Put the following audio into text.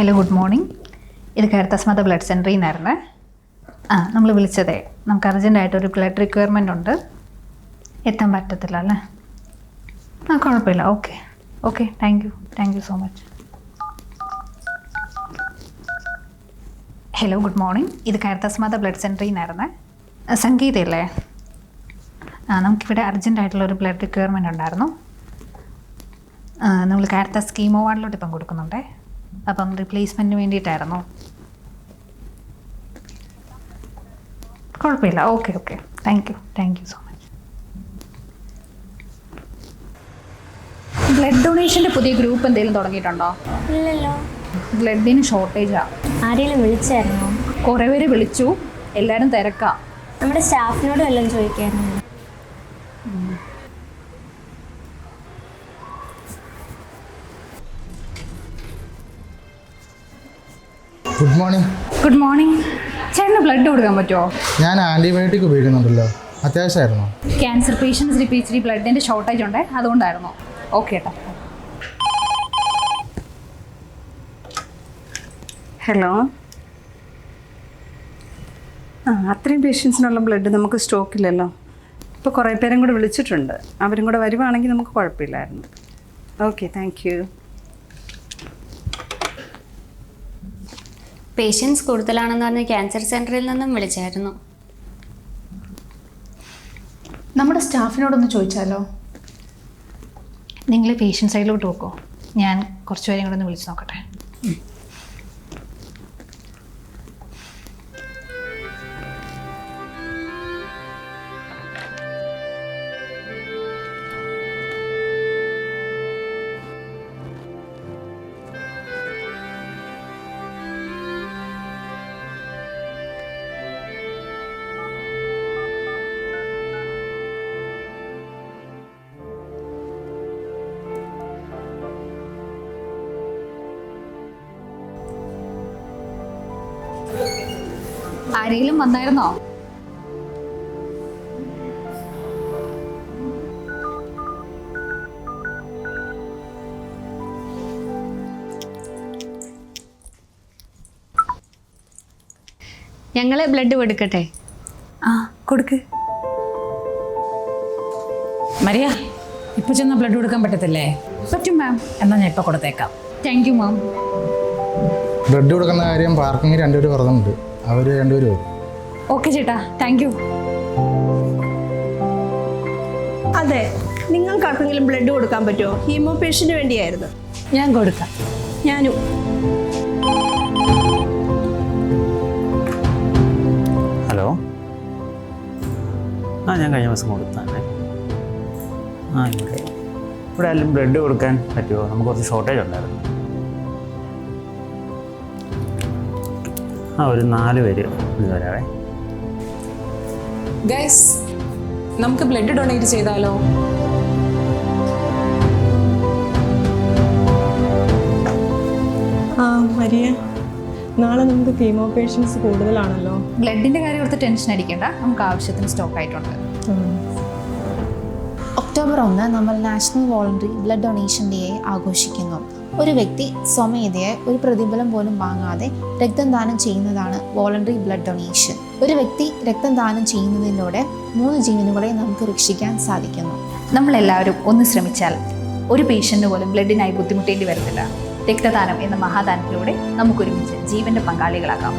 Hello good morning ഇത് കരുത്തസ്മത blood സെന്ററിൽ നിന്നായിരുന്നേ. ആ നമ്മൾ വിളിച്ചതേ നമുക്ക് അർജന്റായിട്ട് ഒരു ബ്ലഡ് റിക്വയർമെന്റ് ഉണ്ട്. എത്താൻ പറ്റത്തില്ല അല്ലേ? ആ കുഴപ്പമില്ല okay okay thank you thank you so much hello good morning ഇത് കരുത്തസ്മത ബ്ലഡ് സെന്ററിൽ നിന്നായിരുന്നേ. സംഗീതയല്ലേ? ആ നമുക്കിവിടെ അർജന്റായിട്ടുള്ള ഒരു ബ്ലഡ് റിക്വയർമെന്റ് ഉണ്ടായിരുന്നു. നമ്മൾ കാരത്ത സ്കീമോ വാർഡിലോട്ട് ഇപ്പം കൊടുക്കുന്നുണ്ടേ. അപ്പം റീപ്ലേസ്മെന്റിന് വേണ്ടിയിട്ടായിരുന്നു. കുഴപ്പമില്ല. Okay okay thank you thank you so much blood ഡൊണേഷന്റെ പുതിയ ഗ്രൂപ്പ് എന്തെങ്കിലും തുടങ്ങിയിട്ടുണ്ടോ? ഇല്ലല്ലോ. ബ്ലഡിന് ഷോർട്ടേജാണ് ആരെങ്കിലും വിളിച്ചായിരുന്നോ? കുറേ പേര് വിളിച്ചു. എല്ലാവരും തിരക്കാം. നമ്മുടെ സ്റ്റാഫിനോട് വല്ലതും ചോദിക്കായിരുന്നു? ഗുഡ് മോർണിംഗ് ഗുഡ് മോർണിംഗ് ചേട്ടന് ബ്ലഡ് കൊടുക്കാൻ പറ്റുമോ ഞാൻ ആന്റിബയോട്ടിക് ഉപയോഗിക്കുന്നുണ്ടല്ലോ. അത്യാവശ്യമായിരുന്നു? ക്യാൻസർ പേഷ്യൻസിന് ഇപ്പോൾ ഇച്ചിരി ബ്ലഡിന്റെ ഷോർട്ടേജ് ഉണ്ട് അതുകൊണ്ടായിരുന്നു? ഓക്കെ ഏട്ടാ ഹലോ ആ അത്രയും പേഷ്യൻസിനുള്ള ബ്ലഡ് നമുക്ക് സ്റ്റോക്കില്ലല്ലോ ഇപ്പോൾ കുറേ പേരും കൂടെ വിളിച്ചിട്ടുണ്ട്. അവരും കൂടെ വരുവാണെങ്കിൽ നമുക്ക് കുഴപ്പമില്ലായിരുന്നു. ഓക്കെ താങ്ക് പേഷ്യൻസ് കൂടുതലാണെന്ന് പറഞ്ഞ് ക്യാൻസർ സെന്ററിൽ നിന്നും വിളിച്ചായിരുന്നു. നമ്മുടെ സ്റ്റാഫിനോടൊന്ന് ചോദിച്ചാലോ? നിങ്ങൾ പേഷ്യൻസ് സൈഡിലോട്ട് നോക്കോ. ഞാൻ കുറച്ച് പേരെയും കൂടെ ഒന്ന് വിളിച്ച് നോക്കട്ടെ. ആരെങ്കിലും വന്നായിരുന്നോ? ഞങ്ങളെ ബ്ലഡ് കൊടുക്കട്ടെ. ആ കൊടുക്ക്. മരിയ ഇപ്പൊ ചെന്ന ബ്ലഡ് കൊടുക്കാൻ പറ്റത്തില്ലേ? പറ്റും മാം എന്നാ ഞാൻ ഇപ്പൊ കൊടുത്തേക്കാം. താങ്ക് യു മാം ബ്ലഡ് കൊടുക്കുന്ന കാര്യം പാർക്കിങ്ങിൽ രണ്ടുപേര് പറഞ്ഞിട്ടുണ്ട് അവർ രണ്ടുപേരും വരും ഓക്കെ ചേട്ടാ താങ്ക് യു അതെ നിങ്ങൾക്ക് ആർക്കെങ്കിലും ബ്ലഡ് കൊടുക്കാൻ പറ്റുമോ? ഹീമോ പേഷ്യന് വേണ്ടിയായിരുന്നു. ഞാൻ കൊടുക്കാം. ഞാനും. ഹലോ? ആ ഞാൻ കഴിഞ്ഞ ദിവസം കൊടുത്താണ് ആ ഇവിടെ. ഇവിടെ ആരും ബ്ലഡ് കൊടുക്കാൻ പറ്റുമോ? നമുക്ക് കുറച്ച് ഷോർട്ടേജ് ഉണ്ടായിരുന്നു. ആ ഒരു നാല് പേര് വരാവേ. ഗൈസ് നമുക്ക് ബ്ലഡ് ഡൊണേറ്റ് ചെയ്താലോ? ആ മരിയ നാളെ നമുക്ക് കീമോ പേഷ്യൻസ് കൂടുതലാണല്ലോ. ബ്ലഡിന്റെ കാര്യം ഓർത്ത് ടെൻഷൻ അടിക്കേണ്ട. നമുക്ക് ആവശ്യത്തിന് സ്റ്റോക്ക് ആയിട്ടുണ്ട്. ഒക്ടോബർ ഒന്ന് നമ്മൾ നാഷണൽ വോളണ്ടറി ബ്ലഡ് ഡൊണേഷൻ ഡേയെ ആഘോഷിക്കുന്നു. ഒരു വ്യക്തി സ്വമേധയായി ഒരു പ്രതിഫലം പോലും വാങ്ങാതെ രക്തം ദാനം ചെയ്യുന്നതാണ് വോളണ്ടറി ബ്ലഡ് ഡൊണേഷൻ. ഒരു വ്യക്തി രക്തം ദാനം ചെയ്യുന്നതിലൂടെ മൂന്ന് ജീവനുകളെ നമുക്ക് രക്ഷിക്കാൻ സാധിക്കുന്നു. നമ്മളെല്ലാവരും ഒന്ന് ശ്രമിച്ചാൽ ഒരു പേഷ്യന്റ് പോലും ബ്ലഡിനായി ബുദ്ധിമുട്ടേണ്ടി വരുന്നില്ല രക്തദാനം എന്ന മഹാദാനത്തിലൂടെ നമുക്കൊരുമിച്ച് ജീവന്റെ പങ്കാളികളാകാം.